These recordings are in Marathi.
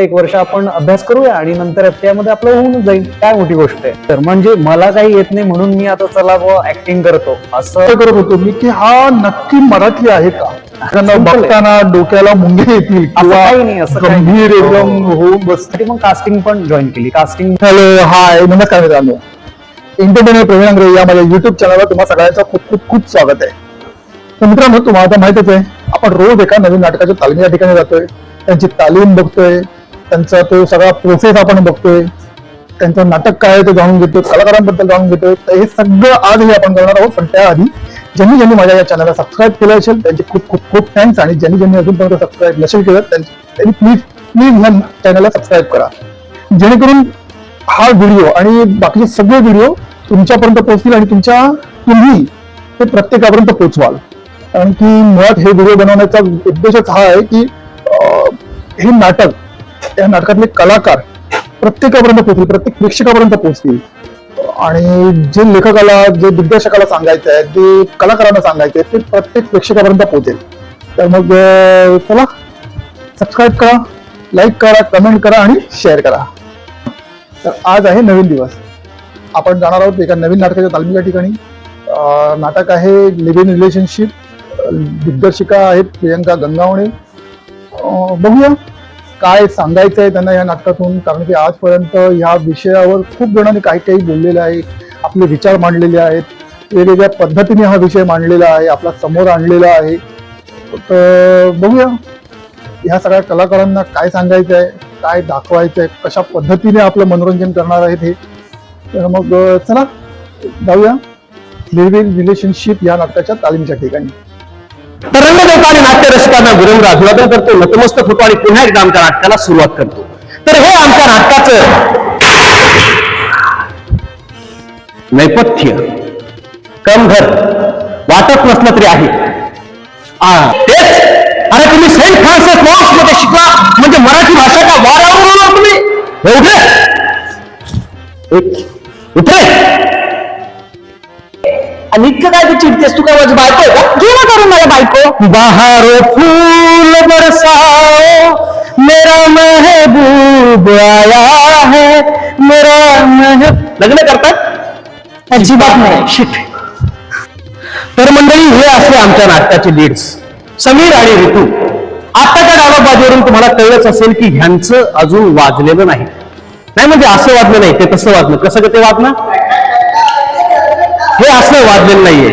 एक वर्ष आपण अभ्यास करूया आणि नंतर एफटीआयमध्ये आपलं होऊन जाईल. काय मोठी गोष्ट आहे. तर म्हणजे मला काही येत नाही म्हणून मी आता चला ऍक्टिंग करतो. असं करत होतो मी की हा नक्की मराठी आहे का. बघताना डोक्याला मुंगे येतील. गंभीर एकदम हो. होऊन बससाठी मग कास्टिंग पण जॉईन केली. कास्टिंग हॅलो हाय नमस्कार मित्रांनो. एंटरटेनर प्रवीण अंग्रे या माझ्या युट्यूब चॅनलवर तुम्हा सगळ्यांचं खूप खूप खूप स्वागत आहे. तर मित्रांनो तुम्हाला आता माहितच आहे आपण रोज एका नवीन नाटकाच्या तालमीच्या ठिकाणी जातोय. त्यांची तालीम बघतोय. त्यांचा तो सगळा प्रोसेस आपण बघतोय. त्यांचं नाटक काय आहे ते जाणून घेतो कलाकारांबद्दल जाणून घेतो तर हे सगळं आज हे आपण करणार आहोत. पण त्याआधी ज्यांनी ज्यांनी माझ्या या चॅनलला सबस्क्राईब केलं असेल त्यांचे खूप खूप खूप थँक्स आणि ज्यांनी ज्यांनी अजूनपर्यंत सबस्क्राईब नसेल केलं त्यांनी प्लीज प्लीज ह्या चॅनलला सबस्क्राईब करा. जेणेकरून हा व्हिडिओ आणि बाकीचे सगळे व्हिडिओ तुमच्यापर्यंत पोहोचतील आणि तुमच्या तुम्ही ते प्रत्येकापर्यंत पोहोचवाल. कारण की मुळात हे व्हिडिओ बनवण्याचा उद्देशच हा आहे की हे नाटक या नाटकातले कलाकार प्रत्येकापर्यंत पोहोचतील प्रत्येक प्रेक्षकापर्यंत पोहोचतील. आणि जे लेखकाला जे दिग्दर्शकाला सांगायचं आहे जे कलाकारांना सांगायचं आहे ते प्रत्येक प्रेक्षकापर्यंत पोहोचेल. तर मग चला सबस्क्राईब करा लाईक करा कमेंट करा आणि शेअर करा. तर आज आहे नवीन दिवस. आपण जाणार आहोत एका नवीन नाटकाच्या तालमीच्या ठिकाणी. अं, नाटक आहे लिव्ह इन रिलेशनशिप दिग्दर्शिका आहेत प्रियंका गंगावणे. अं, बघूया. काय सांगायचं आहे त्यांना या नाटकातून? कारण की आजपर्यंत ह्या विषयावर खूप जणांनी काही काही बोललेलं आहे. आपले विचार मांडलेले आहेत. वेगवेगळ्या पद्धतीने हा विषय मांडलेला आहे. आपला समोर आणलेला आहे. तर बघूया. ह्या सगळ्या कलाकारांना काय सांगायचं आहे काय दाखवायचं आहे कशा पद्धतीने आपलं मनोरंजन करणार आहेत हे? तर मग चला जाऊया. लिव्ह इन रिलेशनशिप या नाटकाच्या तालीमच्या ठिकाणी. तरंगदेवता आणि नाट्य विनम्र अभिवादन करतो नतमस्तक होतो आणि पुन्हा एकदा आमच्या नाटकाला सुरुवात करतो. तर हे आमच्या नाटकाचं नैपथ्य. कमभर वाटत नसलं तरी आहे. तेच. अरे तुम्ही सेंट फ्रान्सिस लॉर्ड्समध्ये शिकला. म्हणजे मराठी भाषा का वारावर तुम्ही? हे उठे उठे आणि इतकं काय तू चिडतेस? तू काय माझी बायको आहे का? घे ना करून मला बायको. बहारो फूल बरसाओ मेरा महबूब आया है मेरा महबूब लग्न करतात? अजिबात नाही. शिट तर मंडळी हे असले आमच्या नाटकाचे लीड्स समीर आणि ऋतू आताच्या डायलॉगबाजीवरून तुम्हाला कळलंच असेल की ह्यांचं अजून वाजलेलं नाही. नाही म्हणजे असं वाजलं नाही ते तसं वाजलं. कसं ते वाजलं? हे असं वाजलेलं नाहीये.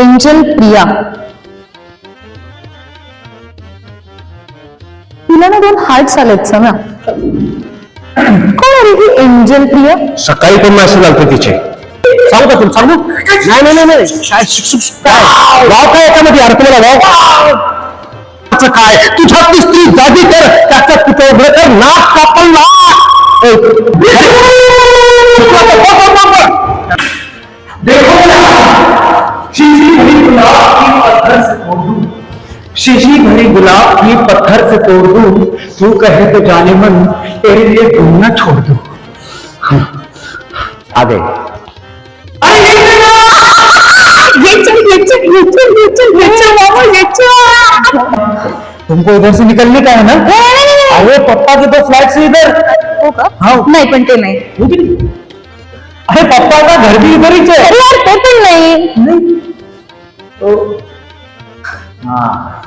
एंजल प्रिया. तिला ना दोन हार्ट आलेत ना कोण आहे ही एंजल प्रिया? सकाळी पण मेसेज आलते तिचे? सांगू का तुला? सांगू? नाही नाही नाही, नाही. काय शिक- शिक- काय? वाव काय याच्यामध्ये यार तुम्हाला वाव? त्याचं काय? तुझ्या स्त्री जागी कर. त्याचं उघडं कर? नाक कापल ना ए, शीशी भरी गुलाब की पत्थर से तोड़ दूँ। तू कहे तो जाने मन तेरे लिए घूमना छोड़ दूँ। हाँ, आ गए। तुमको इधर से निकलने का है ना? अरे पप्पा के तो फ्लैट से इधर। हो का हाँ। नहीं पण ते नाही अरे पप्पा का घर भी इधर ही है अरे यार ते पण नाही. तो हाँ.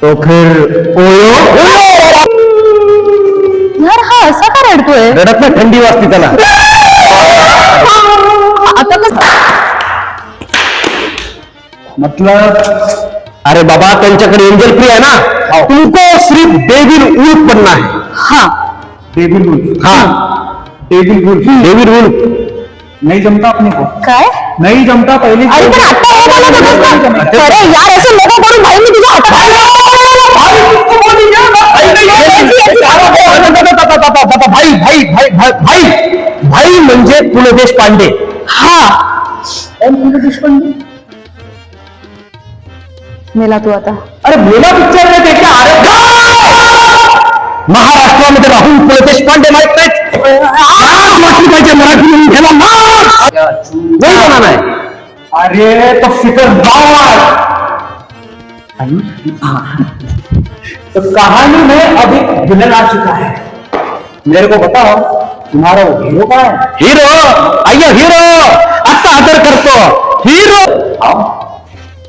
तो फिर ओयो. यार हा असा का रडतोय? रडत ना थंडी वाजते त्याला. आता कसं मतलब अरे बाबा त्यांच्याकडे एंजल फ्री आहे ना? तुमको सिर्फ डेविल उल्फ बनना है. हा. डेविल उल्फ हाँ। डेविल उल्फ डेविल उल्फ नहीं जमता अपने को। काय? नहीं जमता पहले अरे पण आता हे बोलत होतस ना। अरे यार असं नको करून भाई मी तुझ्या हातात भाई भाई भाई भाई भाई भाई म्हणजे पु ल देशपांडे हा। मेला तू आता। अरे मेला पिक्चर नाही ते का अरे महाराष्ट्रामध्ये राहून पु ल देशपांडे माहित नाहीत वाटली पाहिजे मराठी म्हणून नाही अरे तो फिकर तो कहानी में अभी विलन आ चुका है. मेरे को बताओ तुम्हारा वो हीरो कहाँ है? हिरो अय्यो हिरो आता आदर करतो। हिरो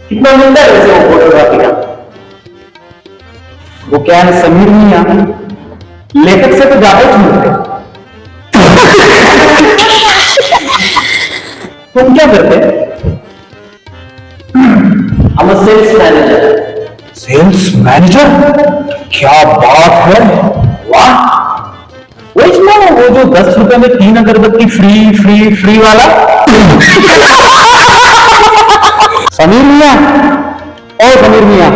कितना मिलता है वैसे वो फोटोग्राफी का। वो क्या है समीर मियाँ लेखक से तो ज़्यादा ही तुम क्या करते? हम सेल्स मैनेजर सेल्स मैनेजर क्या बात है? वाह। वही ना वो जो दस रुपए में तीन अगरबत्ती फ्री फ्री फ्री वाला। समीर मिया। और समीर मिया।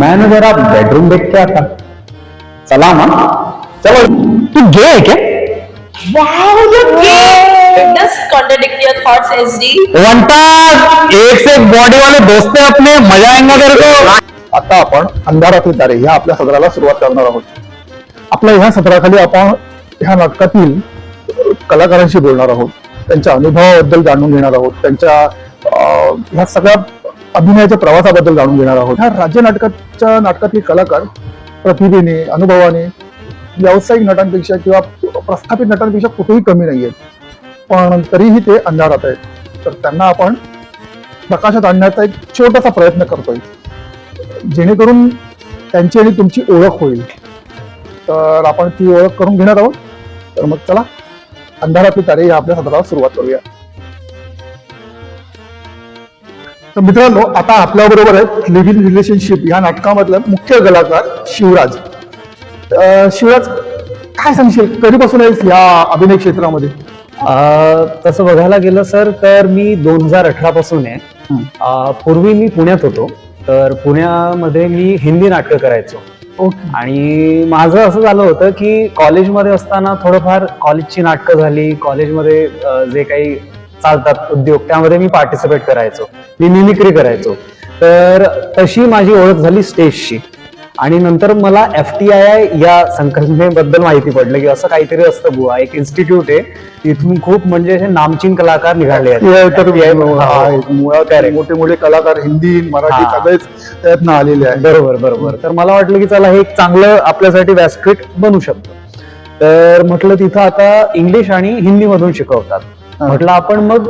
मैंने जरा बेडरूम देख के आता। चला ना चलो. तू गे है क्या? Wow, you're gay! Just contradict your thoughts, SD. वंटा एक से एक बॉडी वाले दोस्त है अपने. मजा आएगा तेरे को. आता आपण अंधारातील तारे ह्या आपल्या सदराला सुरुवात करणार आहोत. आपल्या ह्या सदराखाली आपण ह्या नाटकातील कलाकारांशी बोलणार आहोत. त्यांच्या अनुभवाबद्दल जाणून घेणार आहोत. त्यांच्या अं, ह्या सगळ्या अभिनयाच्या प्रवासाबद्दल जाणून घेणार आहोत. ह्या राज्य नाटकाच्या नाटकातले कलाकार प्रतिभेने अनुभवाने व्यावसायिक नटांपेक्षा किंवा प्रस्थापित नटांपेक्षा कुठेही कमी नाही आहेत पण तरीही ते अंधारात आहेत. तर त्यांना आपण प्रकाशात आणण्याचा एक छोटासा प्रयत्न करतोय. जेणेकरून त्यांची आणि तुमची ओळख होईल. तर आपण ती ओळख करून घेणार आहोत. तर मग चला अंधारातली तारे या आपल्या सत्राला सुरुवात करूया. तर मित्रांनो आता आपल्या बरोबर आहे लिव्ह इन रिलेशनशिप या नाटकामधला मुख्य कलाकार शिवराज. अं, शिवराज काय सांगशील? कधीपासून आहेस या अभिनय क्षेत्रामध्ये? अं, तसं बघायला गेलं सर तर मी दोन हजार अठरा पासून आहे. पूर्वी मी पुण्यात होतो. तर पुण्यामध्ये मी हिंदी नाटकं करायचो. ओके. आणि माझं असं झालं होतं की कॉलेजमध्ये असताना थोडंफार कॉलेजची नाटकं झाली. कॉलेजमध्ये जे काही चालतात उद्योग. त्यामध्ये मी पार्टिसिपेट करायचो. मी मिमिक्री करायचो. तर तशी माझी ओळख झाली स्टेजची आणि नंतर मला एफ टी आय आय या संकल्पनेबद्दल माहिती पडलं की असं काहीतरी असतं बुवा. एक इन्स्टिट्यूट आहे. तिथून खूप म्हणजे असे नामचीन कलाकार निघाले आहेत. मोठे मोठे कलाकार हिंदी मराठी. सगळेच त्यातनं आलेले आहेत. बरोबर बरोबर. तर मला वाटलं की चला हे एक चांगलं आपल्यासाठी व्यासपीठ बनू शकतं. तर म्हटलं तिथं आता इंग्लिश आणि हिंदी मधून शिकवतात. म्हटलं आपण मग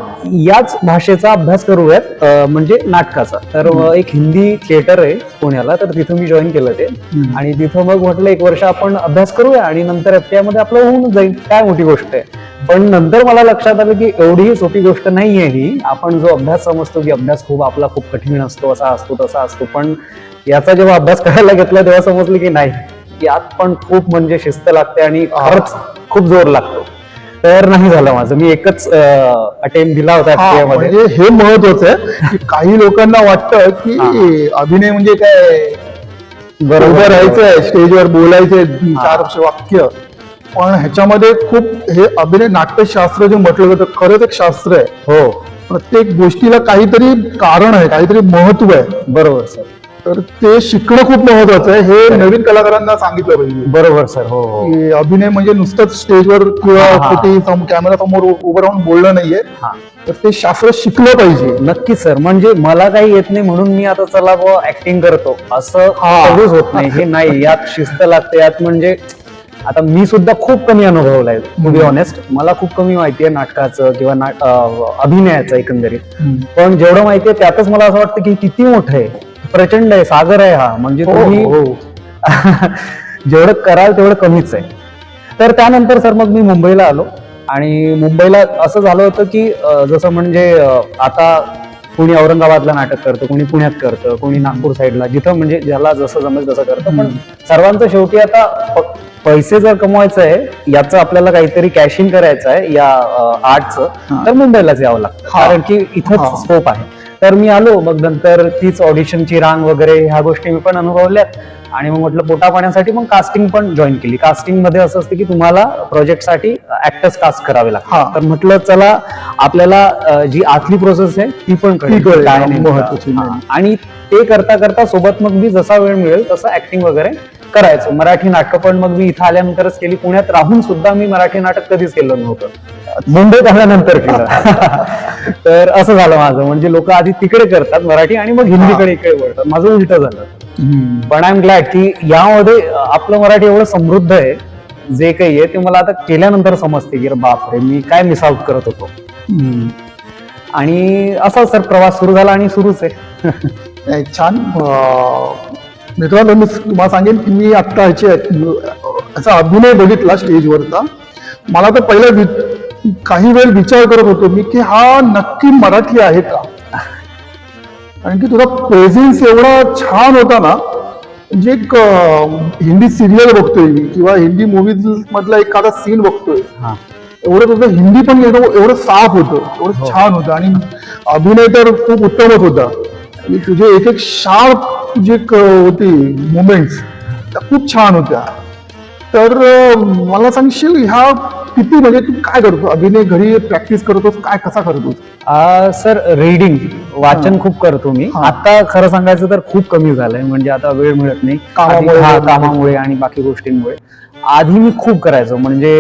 याच भाषेचा अभ्यास करूयात म्हणजे नाटकाचा. तर एक हिंदी थिएटर आहे पुण्याला तर तिथं मी जॉईन केलं ते. आणि तिथं मग म्हटलं एक वर्ष आपण अभ्यास करूया आणि नंतर एफमध्ये आपलं होऊन जाईल. काय मोठी गोष्ट आहे. पण नंतर मला लक्षात आलं की एवढी सोपी गोष्ट नाहीये ही. आपण जो अभ्यास समजतो की अभ्यास खूप आपला खूप कठीण असतो असा असतो तसा असतो. पण याचा जेव्हा अभ्यास करायला घेतला तेव्हा समजलं की नाही. यात पण खूप म्हणजे शिस्त लागते आणि खरंच खूप जोर लागतो. तर नाही झालं माझं. मी एकच अटेम्प्ट दिला होता हा, FTA मध्ये. म्हणजे हे महत्वाचं आहे की काही लोकांना वाटतं की अभिनय म्हणजे काय? बरोबर. राहायचंय स्टेजवर बोलायचे चार वाक्य. पण ह्याच्यामध्ये खूप हे अभिनय नाट्यशास्त्र जे म्हटलं जातं खरंच एक शास्त्र आहे. हो. प्रत्येक गोष्टीला काहीतरी कारण आहे काहीतरी महत्त्व आहे. बरोबर सर. तर ते शिकणं खूप महत्वाचं आहे. हे नवीन कलाकारांना सांगितलं पाहिजे. बरोबर सर. हो हो. की अभिनय म्हणजे नुसतंच स्टेजवर किंवा हा, हा. कुठे कॅमेरा समोर उभं राहून बोलणं नाहीये. हा. तर ते शास्त्र शिकलं पाहिजे. नक्की सर. म्हणजे मला काही येत नाही म्हणून मी आता चला बुवा ऍक्टिंग करतो. असं हा. कधीच होत नाही. हे नाही. यात शिस्त लागते. यात म्हणजे आता मी सुद्धा खूप कमी अनुभवलाय टू बी ऑनेस्ट मला खूप कमी माहिती आहे नाटकाचं किंवा नाट अं, अभिनयाचं एकंदरीत. पण जेवढं माहिती आहे त्यातच मला असं वाटतं की किती मोठं आहे. प्रचंड आहे सागर आहे हा. म्हणजे हो, तुम्ही हो. जेवढं कराल तेवढं कमीच आहे. तर त्यानंतर सर मग मी मुंबईला आलो. आणि मुंबईला असं झालं होतं की जसं म्हणजे आता कोणी औरंगाबादला नाटक करतं कोणी पुण्यात करतं कोणी नागपूर साईडला जिथं म्हणजे ज्याला जसं जमेल तसं करतं. पण सर्वांचं शेवटी आता पैसे जर कमवायचं आहे याचं आपल्याला काहीतरी कॅश इन करायचं आहे या आर्टचं तर मुंबईलाच यावं लागतं. कारण की इथंच हा. स्कोप आहे. तर मी आलो मग नंतर तीच ऑडिशनची रांग वगैरे ह्या गोष्टी मी पण अनुभवल्यात आणि मग म्हटलं पोटा पाण्यासाठी मग कास्टिंग पण जॉईन केली. कास्टिंगमध्ये असं असतं की तुम्हाला प्रोजेक्टसाठी ऍक्टर्स कास्ट करावे. लागतात. तर म्हटलं चला आपल्याला जी आतली प्रोसेस आहे ती पण main. आणि ते करता करता सोबत मग मी जसा वेळ मिळेल तसं ऍक्टिंग वगैरे करायचो. मराठी नाटकं पण मग मी इथं आल्यानंतरच केली. पुण्यात राहून सुद्धा मी मराठी नाटक कधीच केलं नव्हतं. मुंबईत आल्यानंतर केलं. तर असं झालं माझं. म्हणजे लोक आधी तिकडे करतात मराठी आणि मग हिंदीकडे इकडे वळतात. माझं उलट झालं. पण आय एम ग्लॅड की यामध्ये आपलं मराठी एवढं समृद्ध आहे. जे काही आहे ते मला आता केल्यानंतर समजते की अरे बापरे मी काय मिस आउट करत होतो. आणि असा सर प्रवास सुरू झाला आणि सुरूच आहे. छान. मित्रांनो मी तुम्हाला सांगेन की मी आत्ता ह्याची याचा अभिनय बघितला स्टेजवरचा मला तर पहिला काही वेळ विचार करत होतो मी की हा नक्की मराठी आहे का? कारण की तुझा प्रेझेन्स एवढा छान होता ना म्हणजे एक हिंदी सिरियल बघतोय मी किंवा हिंदी मूवी मधला एखादा सीन बघतोय. हा. एवढं तुझं हिंदी पण एवढं एवढं साफ होतं एवढं छान होतं. आणि अभिनय तर खूप उत्तमच होता. आणि तुझे एक एक शार्प जे होती मुमेंट्स त्या खूप छान होत्या. तर मला सांगशील ह्या किती म्हणजे तू काय करतो अभिनय घरी प्रॅक्टिस करतोस? काय कसा करतोस? आ, सर रीडिंग वाचन खूप करतो मी. आता खरं सांगायचं तर खूप कमी झालंय. म्हणजे आता वेळ मिळत नाही. कामामुळे आणि बाकी गोष्टींमुळे. आधी मी खूप करायचो. म्हणजे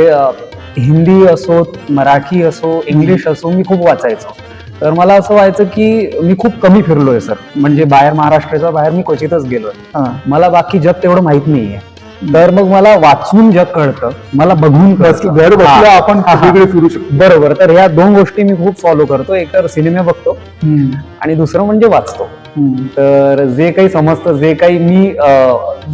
हिंदी असो मराठी असो इंग्लिश असो मी खूप वाचायचो. तर मला असं व्हायचं की मी खूप कमी फिरलोय सर. म्हणजे बाहेर महाराष्ट्राच्या बाहेर मी क्वचितच गेलोय. मला बाकी जग तेवढं माहीत नाहीये. तर मग मला वाचून जग कळतं. मला बघून. घर बसल्या. आपण. सगळीकडे फिरू शकतो. बरोबर. तर ह्या दोन गोष्टी मी खूप फॉलो करतो. एक तर सिनेमे बघतो आणि दुसरं म्हणजे वाचतो. तर जे काही समजतं जे काही मी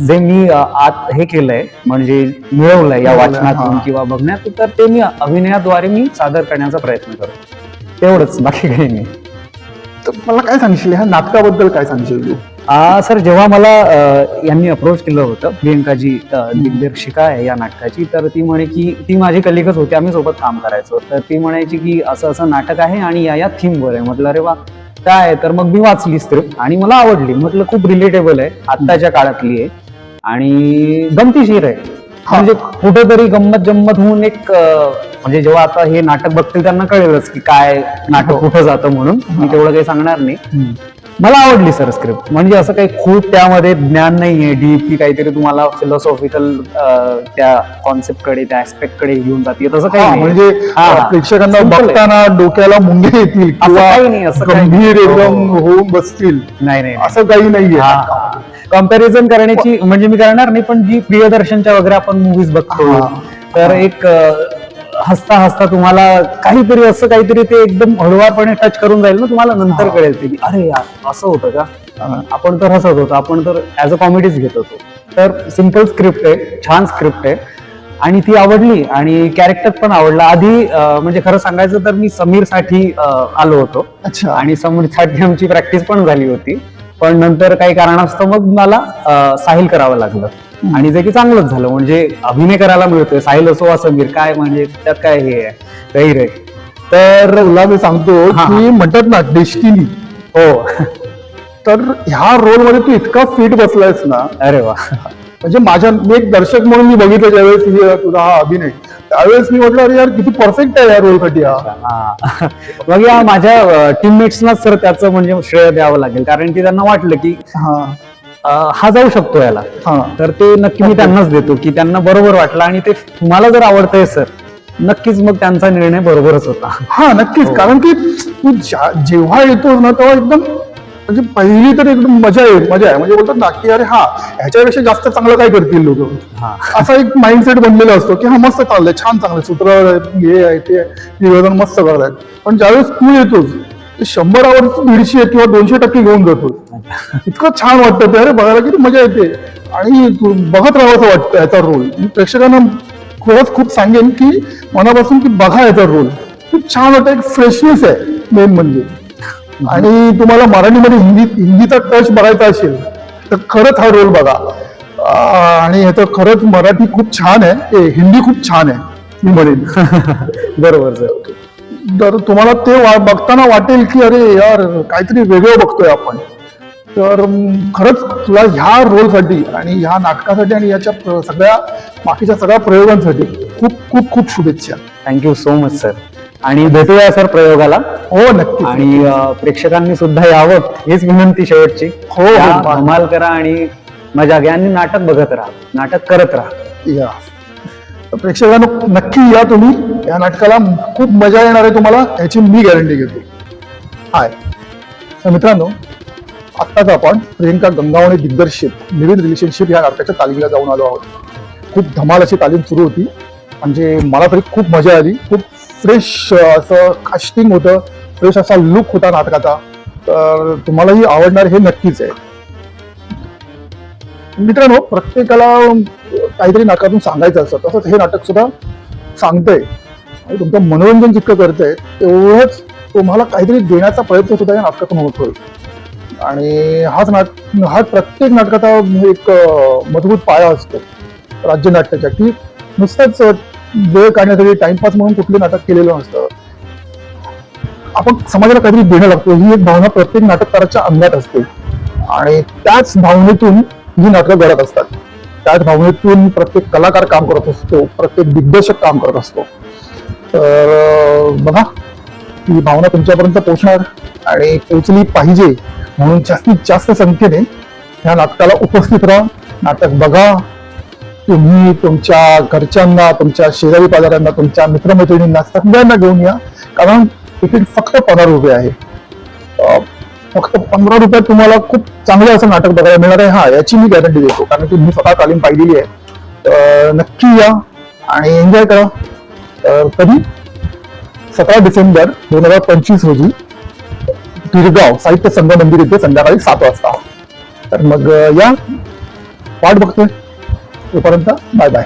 जे मी आत हे केलंय म्हणजे मिळवलंय या वाचनातून. किंवा बघण्यातून तर ते मी अभिनयाद्वारे मी सादर करण्याचा प्रयत्न करतो. तेवढंच. बाकी काही नाही. तर मला काय सांगशील? ह्या नाटकाबद्दल काय सांगशील तू? आ, सर जेव्हा मला अ, यांनी अप्रोच केलं होतं प्रियंकाजी अ, दिग्दर्शिका आहे या नाटकाची तर ती म्हणे की ती माझी कलिगच होती आम्ही सोबत काम करायचो. तर ती म्हणायची की असं असं नाटक आहे आणि या या थीमवर आहे. म्हटलं अरे वा काय आहे? तर मग मी वाचली स्क्रिप्ट आणि मला आवडली. म्हटलं खूप रिलेटेबल आहे आत्ताच्या काळातली आहे. आणि गमतीशीर आहे. म्हणजे कुठेतरी गंमत जम्मत होऊन एक अ, म्हणजे जेव्हा आता हे नाटक बघतील त्यांना कळेलच की काय नाटक कुठं जातं म्हणून. मी तेवढं काही सांगणार नाही. मला आवडली सर स्क्रिप्ट म्हणजे असं काही खूप त्यामध्ये ज्ञान नाहीये डीप की काहीतरी तुम्हाला फिलॉसॉफिकल त्या कॉन्सेप्टकडे त्या ऍस्पेक्टकडे घेऊन जाते तसं काही हा, नाही. म्हणजे हा, प्रेक्षकांना आहे. बघताना डोक्याला मुंगे येतील किंवा काही नाही, असं काही गंभीर नाही. एकदम हो. होऊन बसतील नाही नाही असं काही नाहीये कंपॅरिझन करण्याची म्हणजे मी करणार नाही पण जी प्रियदर्शनच्या वगैरे आपण मूवीज बघतो हा. तर एक हसता हसता तुम्हाला काहीतरी असं काहीतरी ते एकदम हळुवारपणे टच करून जाईल ना तुम्हाला नंतर कळेल ते की, अरे यार असं होतं का. आपण तर हसत होतो आपण तर ऍज अ कॉमेडीच घेत होतो. तर सिंपल स्क्रिप्ट आहे छान स्क्रिप्ट आहे. आणि ती आवडली आणि कॅरेक्टर पण आवडला. आधी म्हणजे खरं सांगायचं तर मी समीरसाठी आलो होतो. अच्छा. आणि समीरसाठी आमची प्रॅक्टिस पण झाली होती. पण नंतर काही कारणास्तव मग मला साहिल करावं लागलं. आणि जे की चांगलंच झालं. म्हणजे अभिनय करायला मिळतोय. साहिल असो वा समीर काय म्हणजे त्यात काय हे आहे? गैर आहे तर तुला मी सांगतो हा, हा. की म्हणतात ना डेस्टिनी हो. तर ह्या रोलमध्ये तू इतका फिट बसलायस ना. अरे वा. म्हणजे माझ्या मी एक दर्शक म्हणून मी बघितलं ज्यावेळेस तुझी- तुझा हा अभिनय. त्यावेळेस मी म्हटलं अरे यार किती परफेक्ट आहे या रोलसाठी हा. हा. मग या माझ्या टीममेट्सनाच सर त्याचं म्हणजे श्रेय द्यावं लागेल. कारण की त्यांना वाटलं की हा. हा जाऊ शकतो याला. हा. तर ते नक्की मी त्यांनाच देतो की त्यांना बरोबर वाटलं आणि ते तुम्हाला जर आवडतंय सर नक्कीच मग त्यांचा निर्णय बरोबरच होता. हा नक्कीच. कारण की तू जेव्हा येतोस ना तेव्हा एकदम म्हणजे पहिली तर एकदम मजा आहे मजा आहे. म्हणजे बोलतात ना की अरे हा ह्याच्यापेक्षा जास्त चांगलं काय करतील लोक? हा. असा एक माइंडसेट बनलेला असतो की हा मस्त चाललंय छान चांगलंय सूत्र हे आहे ते आहे, निवेदन मस्त करतायत. पण ज्यावेळेस तू येतोस ते शंभरावर दीडशे किंवा दोनशे टक्के घेऊन जातोस इतकं छान वाटतं ते. अरे बघायला किती मजा येते. आणि बघत राहावं वाटतं याचा रोल मी प्रेक्षकांना खरंच खूप सांगेन की मनापासून की बघा याचा रोल खूप छान वाटतं. एक फ्रेशनेस आहे मेन म्हणजे. आणि तुम्हाला मराठीमध्ये हिंदी हिंदीचा टच बघायचा असेल तर खरंच हा रोल बघा. आणि ह्याचं खरंच मराठी खूप छान आहे. ए, हिंदी खूप छान आहे मी म्हणेन. बरोबर सर. तर तुम्हाला ते वा- बघताना वाटेल की अरे यार काहीतरी वेगळं बघतोय आपण. तर खरंच तुला ह्या रोलसाठी आणि ह्या नाटकासाठी आणि याच्या सगळ्या बाकीच्या सगळ्या प्रयोगांसाठी खूप खूप खूप शुभेच्छा. थँक्यू सो मच सर आणि भेटूया सर प्रयोगाला. हो नक्की. आणि प्रेक्षकांनी सुद्धा यावं हीच विनंती शेवटची. हो, हो. धमाल करा आणि मजा घ्या आणि नाटक बघत राहा. नाटक करत राहा. या. प्रेक्षकांनो नक्की या तुम्ही. या नाटकाला खूप मजा येणार आहे तुम्हाला याची मी गॅरंटी घेतो. हाय. तर मित्रांनो आत्ताच आपण प्रियंका गंगावणे दिग्दर्शित लिव्हिंग रिलेशनशिप या नाटकाच्या तालीमला जाऊन आलो आहोत. खूप धमाल अशी तालीम सुरू होती. म्हणजे मला तरी खूप मजा आली. खूप फ्रेश असं कास्टिंग होतं. फ्रेश असा लुक होता नाटकाचा. तर तुम्हालाही आवडणार हे नक्कीच आहे. मित्रांनो प्रत्येकाला काहीतरी नाटकातून सांगायचं असतं. तसंच हे नाटक सुद्धा सांगतंय. आणि तुमचं मनोरंजन जितकं करतंय तेवढंच तुम्हाला काहीतरी देण्याचा प्रयत्न सुद्धा या नाटकातून होतोय आणि हाच नाट हाच प्रत्येक नाटकाचा एक मजबूत पाया असतो राज्य नाट्याच्या की नुसतंच वेळ काढण्यासाठी टाइमपास म्हणून कुठलं नाटक केलेलं नसतं. आपण समाजाला काहीतरी देणं लागतो ही एक भावना प्रत्येक नाटककाराच्या अंगात असते. आणि त्याच भावनेतून ही नाटकं घडत असतात. त्याच भावनेतून प्रत्येक कलाकार काम करत असतो प्रत्येक दिग्दर्शक काम करत असतो. तर बघा ही भावना तुमच्यापर्यंत पोहोचणार आणि पोचली पाहिजे म्हणून जास्तीत जास्त संख्येने ह्या नाटकाला उपस्थित राहा. नाटक बघा. तुम्ही तुमच्या घरच्यांना तुमच्या शेजारी पाजाऱ्यांना तुमच्या मित्रमैत्रिणींना सगळ्यांना घेऊन या. कारण तिकीट फक्त पंधरा रुपये आहे. फक्त पंधरा रुपयात तुम्हाला खूप चांगलं असं नाटक बघायला मिळणार आहे. हा याची मी गॅरंटी देतो. कारण की मी स्वतः तालीम पाहिलेली आहे. नक्की या आणि एन्जॉय करा. कधी सतरा डिसेंबर दोन हजार पंचवीस रोजी गिरगाव साहित्य संघ मंदिर येथे संध्याकाळी सात वाजता. तर मग या. वाट बघतोय. तोपर्यंत बाय बाय